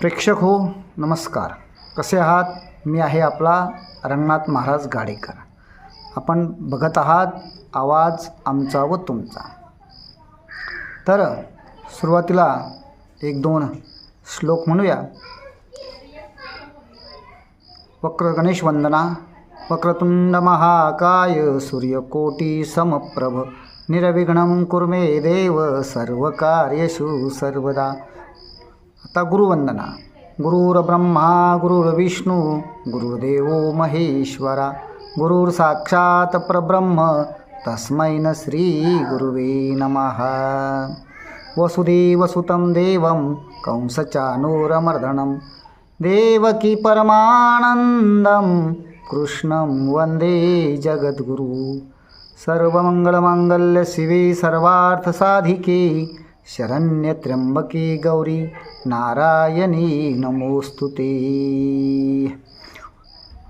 प्रेक्षक हो नमस्कार. कसे आहात? मी आहे आपला रंगनाथ महाराज गाडेकर. आपण बघत आहात आवाज आमचा व तुमचा. तर सुरुवातीला एक दोन श्लोक म्हणूया. वक्र गणेश वंदना. वक्रतुंड महाकाय सूर्यकोटी समप्रभ. निर्विघ्नं कुर्मे देव सर्वकार्येषु सर्वदा. आता गुरुवंदना। गुरुर्ब्रह्मा गुरुर्विष्णू गुरुर्देव महेश्वरा। गुरुर साक्षात परब्रह्म तस्मै न श्री गुरुवे नमः। वसुदेवसुतं देवं कंसचानूरमर्दनं। देवकी परमानन्दं कृष्णं वन्दे जगद्गुरु। सर्वमङ्गलमाङ्गल्यशिवे सर्वार्थसाधिके शरण्यत्र्यंबके गौरी नारायणी नमोस्तुते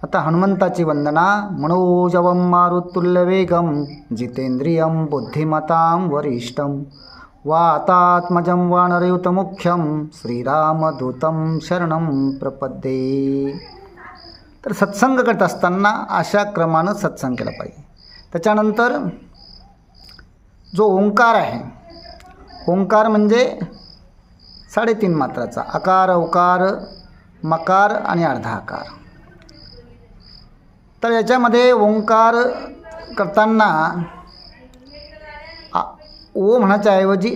आता हनुमंताची वंदना मनोजवं मारुतुल्यवेगं जितेंद्रियं बुद्धिमतां वरिष्ठं वातात्मजं वानरयुतमुख्यं श्रीरामदूतं शरणं प्रपद्ये. तर सत्संग करत असताना अशा क्रमानं सत्संग केला पाहिजे. त्याच्यानंतर जो ओंकार आहे ओंकार म्हणजे साडेतीन मात्राचा. आकार औकार मकार आणि अर्धा आकार. तर याच्यामध्ये ओंकार करताना आ ओ म्हणायच्या ऐवजी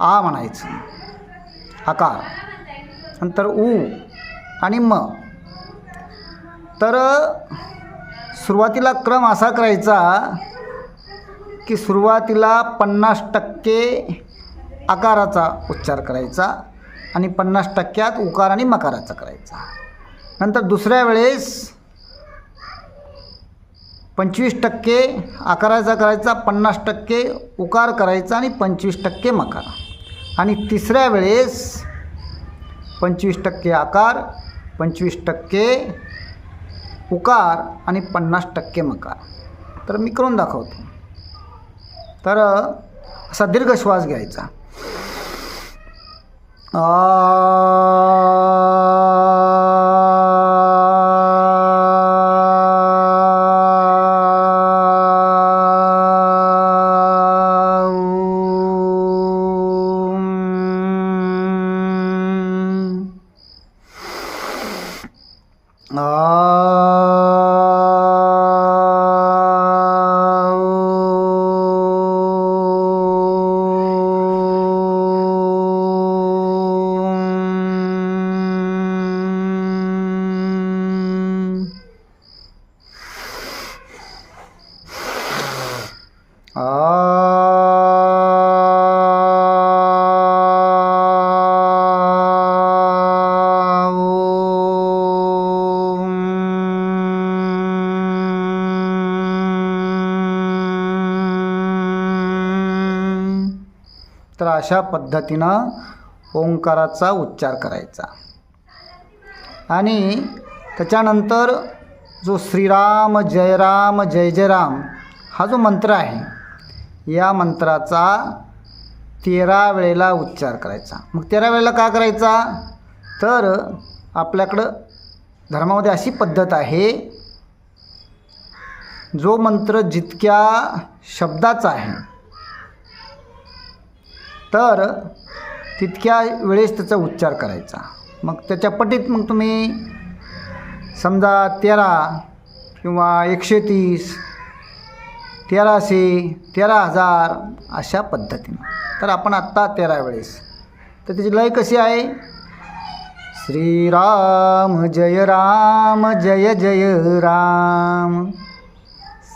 आ म्हणायचं. आकार. नंतर उ आणि म. तर सुरुवातीला क्रम असा करायचा की सुरुवातीला पन्नास टक्के आकाराचा उच्चार करायचा आणि पन्नास टक्क्यात उकार आणि मकाराचा करायचा. नंतर दुसऱ्या वेळेस पंचवीस टक्के आकाराचा करायचा पन्नास टक्के उकार करायचा आणि पंचवीस टक्के मकार. आणि तिसऱ्या वेळेस पंचवीस टक्के आकार पंचवीस टक्के उकार आणि पन्नास टक्के मकार. तर मी करून दाखवतो. तर असा दीर्घ श्वास घ्यायचा. अशा पद्धतीनं ओंकाराचा उच्चार करायचा. आणि त्याच्यानंतर जो श्रीराम जय राम जय जय राम हा जो मंत्र आहे या मंत्राचा तेरा वेळेला उच्चार करायचा. मग तेरा वेळेला का करायचा? तर आपल्याकडं धर्मामध्ये अशी पद्धत आहे जो मंत्र जितक्या शब्दाचा आहे तर तितक्या वेळेस त्याचा उच्चार करायचा. मग त्याच्या पटीत मग तुम्ही समजा तेरा किंवा एकशे तीस तेराशे तेरा हजार अशा पद्धतीनं. तर आपण आत्ता तेरा वेळेस. तर त्याची लय कशी आहे? श्रीराम जय राम जय जय राम.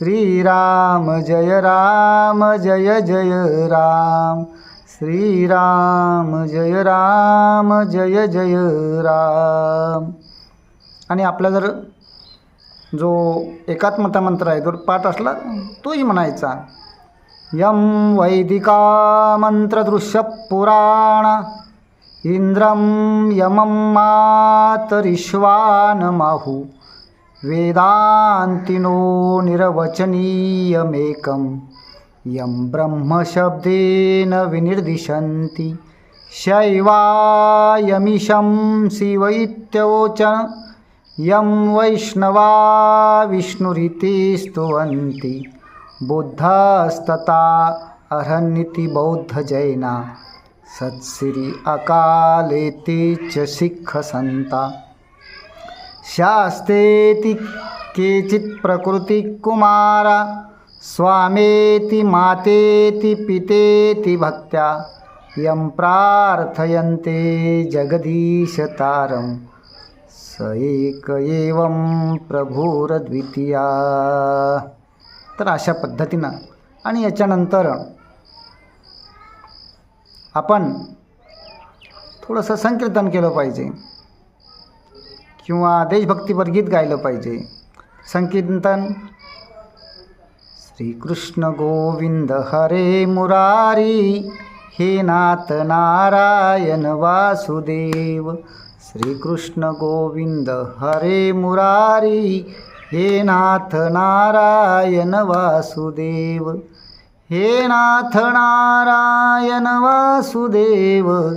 श्रीराम जय राम जय जय राम। श्रीराम जय राम जय जय राम। आणि आपला जर जो एकात्मता मंत्र आहे तो पाठ असला तोही म्हणायचा यम वैदिका मंत्रदृश्य पुराण इंद्रं यमं मातरिश्वानमाहु वेदान्तिनो निरवचनीयमेकं यं ब्रह्मशब्देन विनिर्दिशन्ति। शैवायमिषं शिव इत्योचन यं वैष्णवा विष्णुरिति स्तुवन्ति। बुद्धस्तता अर्हन्निति बौद्धजैना। सत्सिरि अकालेति च सिक्खसन्ता। शास्तेति केचित् प्रकृतिकुमारा स्वामेति मातेति पितेति भक्त्या यं प्रार्थयन्ते जगदीशतारं। स एक एवं प्रभुरद्वितीया। तर अशा पद्धतीनं आणि याच्यानंतर आपण थोडंसं संकीर्तन केलं पाहिजे. किंवा देशभक्तीपर गीत गायलं पाहिजे. संकीर्तन. श्रीकृष्ण गोविंद हरे मुरारी हे नाथ नारायण वासुदेव. श्रीकृष्ण गोविंद हरे मुरारी हे नाथ नारायण वासुदेव. हे नाथ नारायण वासुदेव.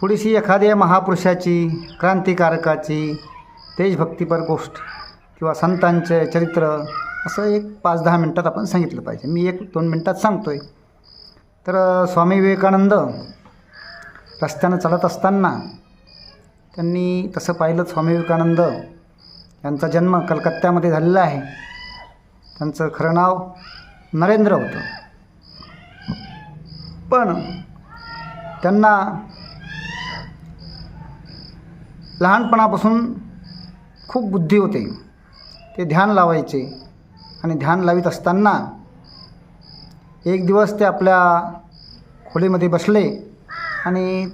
थोडीशी एखाद्या महापुरुषाची क्रांतिकारकाची देशभक्तीपर गोष्ट किंवा संतांचे चरित्र असं एक पाच दहा मिनटात आपण सांगितलं पाहिजे. मी एक दोन मिनटात सांगतो आहे तर स्वामी विवेकानंद रस्त्यानं चालत असताना त्यांनी तसं पाहिलं स्वामी विवेकानंद यांचा जन्म कलकत्त्यामध्ये झालेला आहे. त्यांचं खरं नाव नरेंद्र होतं. पण त्यांना लहानपणापासून खूप बुद्धी होते. ते ध्यान लावायचे आणि ध्यान लावित असताना एक दिवस ते आपल्या खोलीमध्ये बसले आणि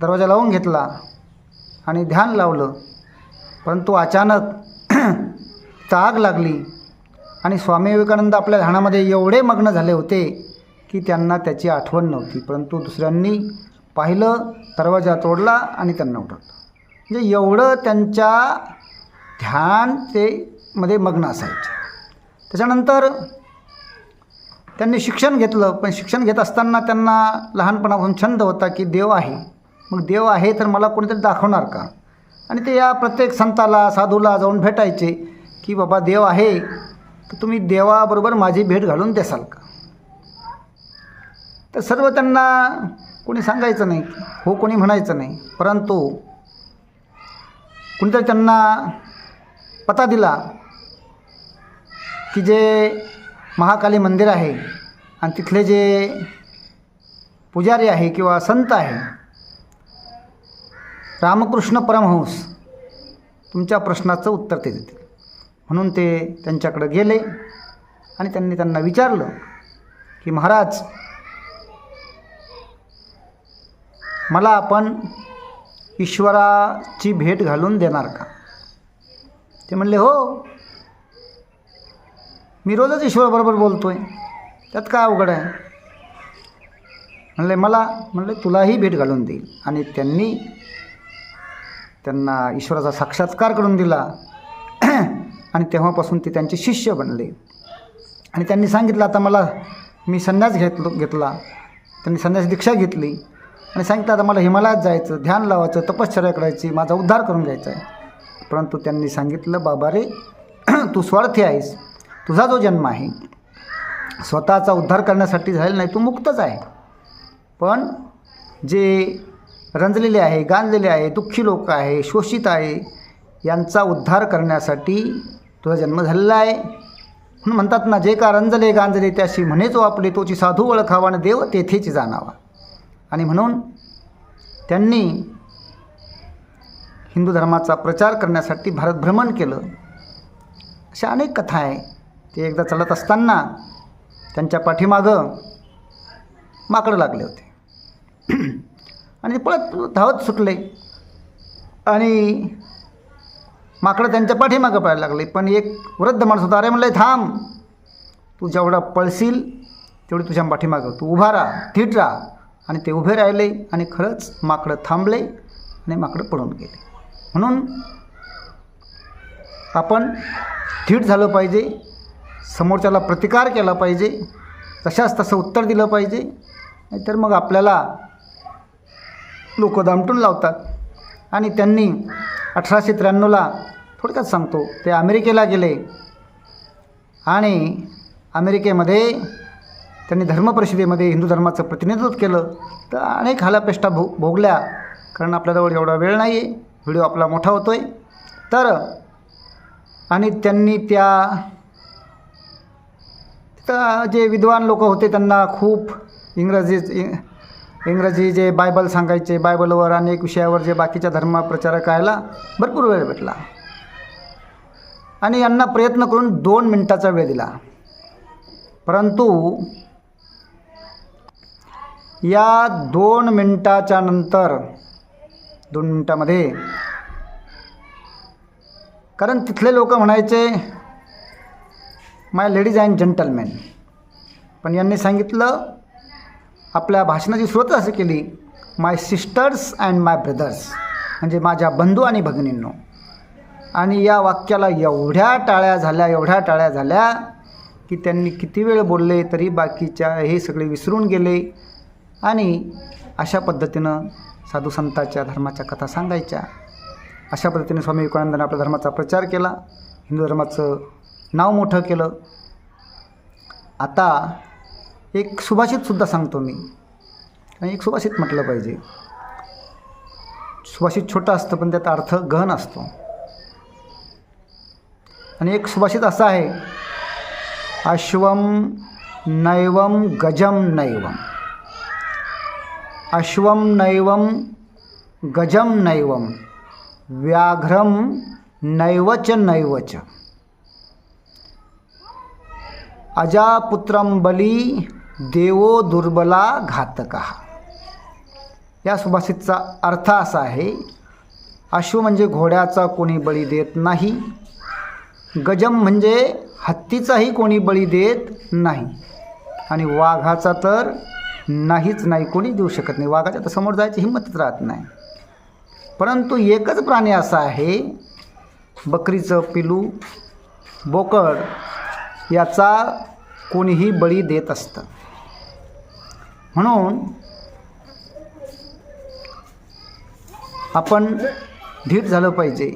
दरवाजा लावून घेतला आणि ध्यान लावलं. परंतु अचानक ताग आग लागली आणि स्वामी विवेकानंद आपल्या ध्यानामध्ये एवढे मग्न झाले होते की त्यांना त्याची आठवण नव्हती. परंतु दुसऱ्यांनी पाहिलं दरवाजा तोडला आणि त्यांना उठवलं. म्हणजे एवढं त्यांच्या ध्यान ते मध्ये मग्न असायचे. त्याच्यानंतर त्यांनी शिक्षण घेतलं पण शिक्षण घेत असताना त्यांना लहानपणापासून छंद होता की देव आहे. मग देव आहे तर मला कोणीतरी दाखवणार का? आणि ते या प्रत्येक संताला साधूला जाऊन भेटायचे की बाबा देव आहे. तर तुम्ही देवाबरोबर माझी भेट घालून देसाल का? तर सर्व त्यांना कोणी सांगायचं नाही हो कोणी म्हणायचं नाही परंतु कुणीतरी त्यांना पता दिला की जे महाकाली मंदिर आहे आणि तिथले जे पुजारी आहे किंवा संत आहे रामकृष्ण परमहंस तुमच्या प्रश्नाचं उत्तर ते देतील. म्हणून ते त्यांच्याकडं गेले आणि त्यांनी त्यांना विचारलं की महाराज मला आपण ईश्वराची भेट घालून देणार का? ते म्हणले हो. मी रोजच ईश्वराबरोबर बोलतो आहे त्यात काय अवघड आहे? म्हणले मला म्हणले तुलाही भेट घालून देईल. आणि त्यांनी त्यांना ईश्वराचा साक्षात्कार करून दिला. आणि तेव्हापासून ते त्यांचे शिष्य बनले. आणि त्यांनी सांगितलं आता मला मी संन्यास घेतलो घेतला. त्यांनी संन्यास दीक्षा घेतली. आणि सांगितलं आता मला हिमालयात जायचं ध्यान लावायचं तपश्चर्या करायची माझा उद्धार करून घ्यायचा आहे. परंतु त्यांनी सांगितलं बाबा रे तू स्वार्थी आहेस. तुझा जो जन्म आहे स्वतःचा उद्धार करण्यासाठी झालेला नाही तू मुक्तच आहे. पण जे रंजलेले आहे गांजलेले आहे दुःखी लोक आहे शोषित आहे यांचा उद्धार करण्यासाठी तुझा जन्म झालेला आहे. म्हणून म्हणतात ना जे का रंजले गांजले त्याशी म्हणेच आपले तोची साधू ओळखावा आणि देव तेथेच जाणावा. आणि म्हणून त्यांनी हिंदू धर्माचा प्रचार करण्यासाठी भारत भ्रमण केलं. अशा अनेक कथा आहे. ते एकदा चालत असताना त्यांच्या पाठीमागं माकडं लागले होते. आणि पळत धावत सुटले. आणि माकडं त्यांच्या पाठीमागं पळायला लागले. पण एक वृद्ध माणूस होता अरे म्हणलं थांब. तू जेवढा पळशील तेवढी तुझ्या पाठीमागं. तू उभा राहा थिट राहा. आणि ते उभे राहिले आणि खरंच माकडं थांबले आणि माकडं पळून गेले. म्हणून आपण थीट झालं पाहिजे समोरच्याला प्रतिकार केला पाहिजे तशाच तसं उत्तर दिलं पाहिजे नाहीतर मग आपल्याला लोक दामटून लावतात. आणि त्यांनी अठराशे त्र्याण्णवला थोडक्यात सांगतो ते अमेरिकेला गेले आणि अमेरिकेमध्ये त्यांनी धर्मपरिषदेमध्ये हिंदू धर्माचं प्रतिनिधित्व केलं. तर अनेक हालापेष्टा भो भोगल्या. कारण आपल्याजवळ एवढा वेळ नाही आहे व्हिडिओ आपला मोठा होतो आहे तर आणि त्यांनी त्या तिथं जे विद्वान लोक होते त्यांना खूप इंग्रजी इंग्रजी जे बायबल सांगायचे बायबलवर अनेक विषयावर जे बाकीच्या धर्मप्रचारक प्रचारक भरपूर वेळ भेटला. आणि यांना प्रयत्न करून दोन मिनटाचा वेळ दिला. परंतु या दोन मिनटाच्या नंतर दोन मिनटामध्ये कारण तिथले लोक म्हणायचे माय लेडीज अँड जंटलमॅन पण यांनी सांगितलं आपल्या भाषणाची सुरुवात असं केली my sisters and my brothers म्हणजे माझ्या बंधू आणि भगिनींनो. आणि या वाक्याला एवढ्या टाळ्या झाल्या एवढ्या टाळ्या झाल्या की त्यांनी किती वेळ बोलले तरी बाकीच्या हे सगळे विसरून गेले. आणि अशा पद्धतीनं साधू संतांच्या धर्माच्या कथा सांगायच्या. अशा पद्धतीने स्वामी विवेकानंदाने आपल्या धर्माचा प्रचार केला. हिंदू धर्माचं नाव मोठं केलं. आता एक सुभाषितसुद्धा सांगतो मी. आणि एक सुभाषित म्हटलं पाहिजे. सुभाषित छोटं असतं पण त्यात अर्थ गहन असतो. आणि एक सुभाषित असं आहे अश्वम नैवम गजम नैवम अश्वम नैवम गजम नैवम व्याघ्रम नैवच नैवच अजापुत्रम बली देवो दुर्बला घातक। या सुभाषितचा अर्थ असा आहे अश्व म्हणजे घोड्याचा कोणी बळी देत नाही गजम म्हणजे हत्तीचाही कोणी बळी देत नाही. आणि वाघाचा तर नाहीच नाही कोणी देऊ शकत नाही. वाघाच्या तर समोर जायची हिंमतच राहत नाही. परंतु एकच प्राणी असा आहे बकरीचं पिलू बोकड याचा कोणीही बळी देत असतं. म्हणून आपण धीट झालं पाहिजे.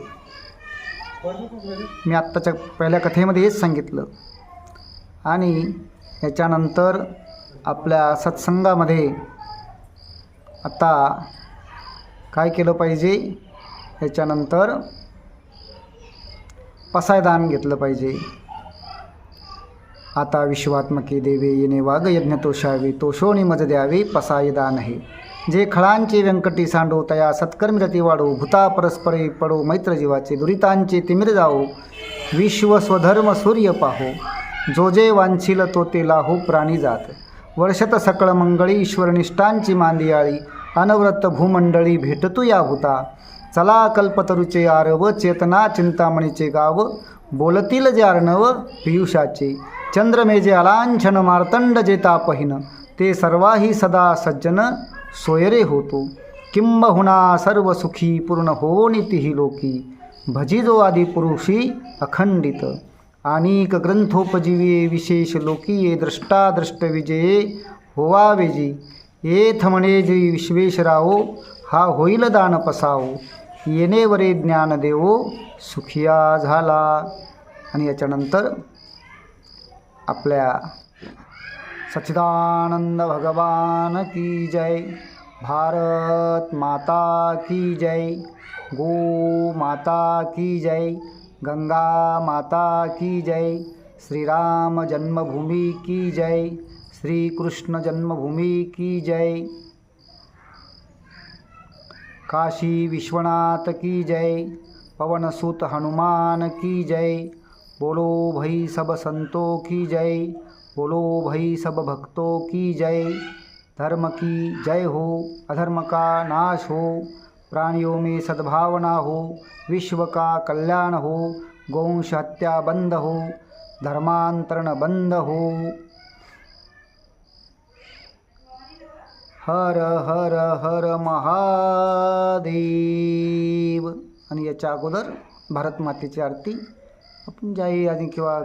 मी आत्ताच्या पहिल्या कथेमध्ये हेच सांगितलं. आणि याच्यानंतर आपल्या सत्संगामध्ये आता काय केलं पाहिजे? याच्यानंतर पसायदान घेतलं पाहिजे. आता विश्वात्मके देवे येणे वाघ यज्ञ तोषावे तोषोणी मज द्यावे पसायदान हे. जे खळांचे व्यंकटी सांडो तया सत्कर्मी रती वाढो भूता परस्परे पडो मैत्र जीवाचे दुरितांचे तिमिर जाओ विश्व स्वधर्म सूर्य पाहो. जो जे वांछील तो ते लाहो प्राणी जात. वर्षत सकळ मंगळी ईश्वरनिष्ठांची मांदियाळी अनव्रत भूमंडळी भेटतू या भूता चला कल्पतरुचे आरव चेतना चिंतामणीचे गाव बोलतील जे अर्णव पियुषाचे. चंद्रमेजे अलांछन मार्तंड जे तापहीन ते सर्वाही सदा सज्जन सोयरे होतो. किंबहुना सर्व सुखी पूर्ण हो नितीही लोकी. भजिजो आदी पुरुषी अखंडित. अनेक ग्रंथोपजीवी विशेष लोकीये दृष्टादृष्ट विजये होवावेजी येथ म्हणे जे विश्वेश्वरावो हा होईल दान पसावो। येणेवरे ज्ञान देवो सुखिया झाला। आणि याच्यानंतर आपल्या सच्चिदानंद भगवान की जय भारत माता की जय गो माता की जय गंगा माता की जय। श्रीराम जन्मभूमि की जय। श्री कृष्ण जन्मभूमि की जय। काशी विश्वनाथ की जय। पवनसुत हनुमान की जय। बोलो भई सब संतों की जय। बोलो भई सब भक्तों की जय। धर्म की जय हो अधर्म का नाश हो। प्राणियों में सद्भावना हो विश्व का कल्याण हो गौंश हत्या बंद हो धर्मांतरण बंद हो हर हर हर महादेव। आणि याच्या अगोदर भारत मातेची आरती आपण ज्याही आणि किंवा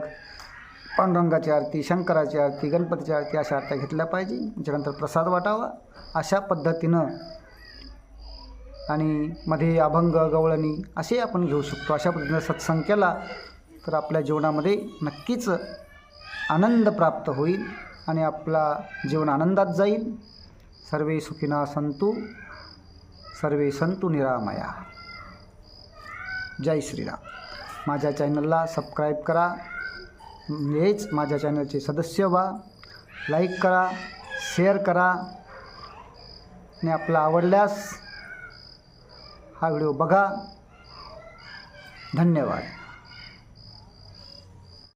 पांडुरंगाची आरती शंकराची आरती गणपतीची आरती अशा आरत्या घेतल्या पाहिजे त्याच्यानंतर प्रसाद वाटावा अशा पद्धतीनं आणि मध्ये अभंग गवळणी असे आपण घेऊ शकतो. अशा पद्धतीनं सत्संग केला तर आपल्या जीवनामध्ये नक्कीच आनंद प्राप्त होईल आणि आपला जीवन आनंदात जाईल. सर्वे सुखिना संतु सर्वे संतु निरामया. जय श्रीराम. माझ्या चॅनलला सबस्क्राईब करा. हेच माझ्या चॅनलचे सदस्य व्हा. लाईक करा शेअर करा. आणि आपला आवडल्यास हा व्हिडिओ बघा. धन्यवाद.